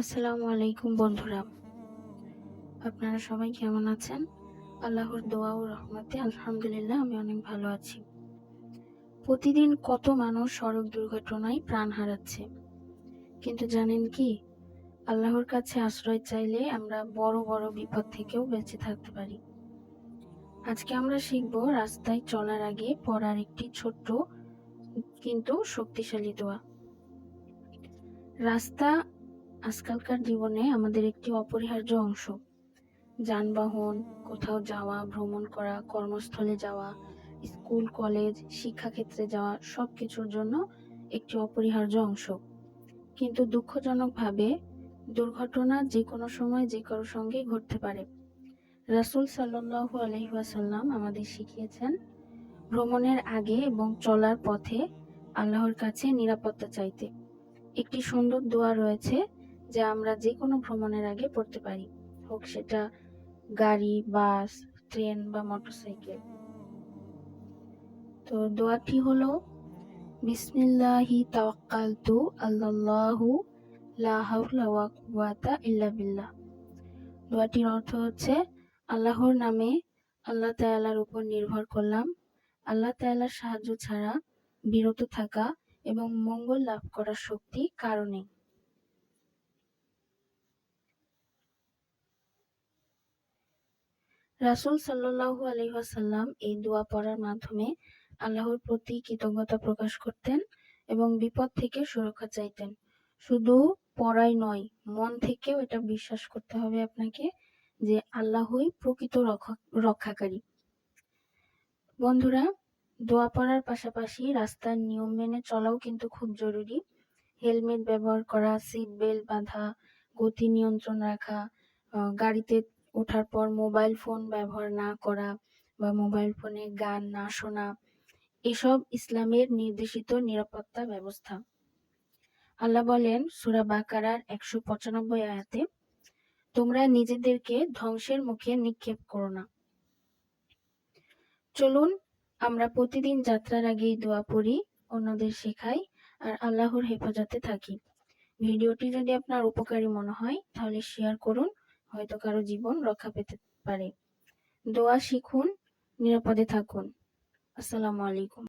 আসসালামু আলাইকুম বন্ধুরা। আপনারা সবাই কেমন আছেন? আল্লাহর দোয়া ও রহমতে আলহামদুলিল্লাহ আমি অনেক ভালো আছি। প্রতিদিন কত মানুষ সড়ক দুর্ঘটনায় প্রাণ হারাচ্ছে? কিন্তু জানেন কি? আল্লাহর কাছে আশ্রয় চাইলে আমরা বড় বড় বিপদ থেকেও বেঁচে থাকতে পারি। আজকে আমরা শিখব রাস্তায় চলার আগে পড়ার একটি ছোট্ট কিন্তু শক্তিশালী দোয়া। রাস্তা আজকালকার জীবনে আমাদের একটি অপরিহার্য অংশ। যানবাহন, কোথাও যাওয়া, ভ্রমণ করা, কর্মস্থলে যাওয়া, স্কুল, কলেজ, শিক্ষাক্ষেত্রে যাওয়া সব কিছুর জন্য একটি অপরিহার্য অংশ। কিন্তু দুঃখজনকভাবে দুর্ঘটনা যে কোনো সময় যে কারোর সঙ্গেই ঘটতে পারে। রাসুল সাল্লাহু আলহিহাসাল্লাম আমাদের শিখিয়েছেন, ভ্রমণের আগে এবং চলার পথে আল্লাহর কাছে নিরাপত্তা চাইতে। একটি সুন্দর দোয়া রয়েছে যা আমরা যে কোনো ভ্রমণের আগে পড়তে পারি। হোক সেটা গাড়ি, বাস, ট্রেন বা মোটরসাইকেল। তো দোয়াটি হলো, বিসমিল্লাহি তাওয়াক্কালতু আল্লাহু লা হাওলা ওয়া কুওয়াতা ইল্লা বিল্লাহ। দোয়াটির অর্থ হচ্ছে, আল্লাহর নামে আল্লাহ তাআলার উপর নির্ভর করলাম। আল্লাহ তাআলার সাহায্য ছাড়া বিরত থাকা এবং মঙ্গল লাভ করার শক্তি কারণে রাসুল সাল্লাহু আলহাসাল্লাম এই দোয়া পড়ার মাধ্যমে আল্লাহর প্রতি কৃতজ্ঞতা প্রকাশ করতেন এবং বিপদ থেকে সুরক্ষা চাইতেন। শুধু পড়াই নয়, মন থেকেও এটা বিশ্বাস করতে হবে আপনাকে যে আল্লাহই প্রকৃত রক্ষাকারী। বন্ধুরা, দোয়া পড়ার পাশাপাশি রাস্তার নিয়ম মেনে চলাও কিন্তু খুব জরুরি। হেলমেট ব্যবহার করা সিট বেল্ট বাঁধা, গতি নিয়ন্ত্রণ রাখা গাড়িতে ওঠার পর মোবাইল ফোন ব্যবহার না করা বা মোবাইল ফোনে গান না শোনা, এসব ইসলামের নির্দেশিত নিরাপত্তা ব্যবস্থা। আল্লাহ বলেন সুরা বাকারার একশো পঁচানব্বই আয়াতে, তোমরা নিজেদেরকে ধ্বংসের মুখে নিক্ষেপ করো না। চলুন, আমরা প্রতিদিন যাত্রার আগেই দোয়া পড়ি, অন্যদের শেখাই আর আল্লাহর হেফাজতে থাকি। ভিডিওটি যদি আপনার উপকারী মনে হয়, তাহলে শেয়ার করুন হয়তো কারও জীবন রক্ষা পেতে পারে। দোয়া শিখুন নিরাপদে থাকুন। আসসালামু আলাইকুম।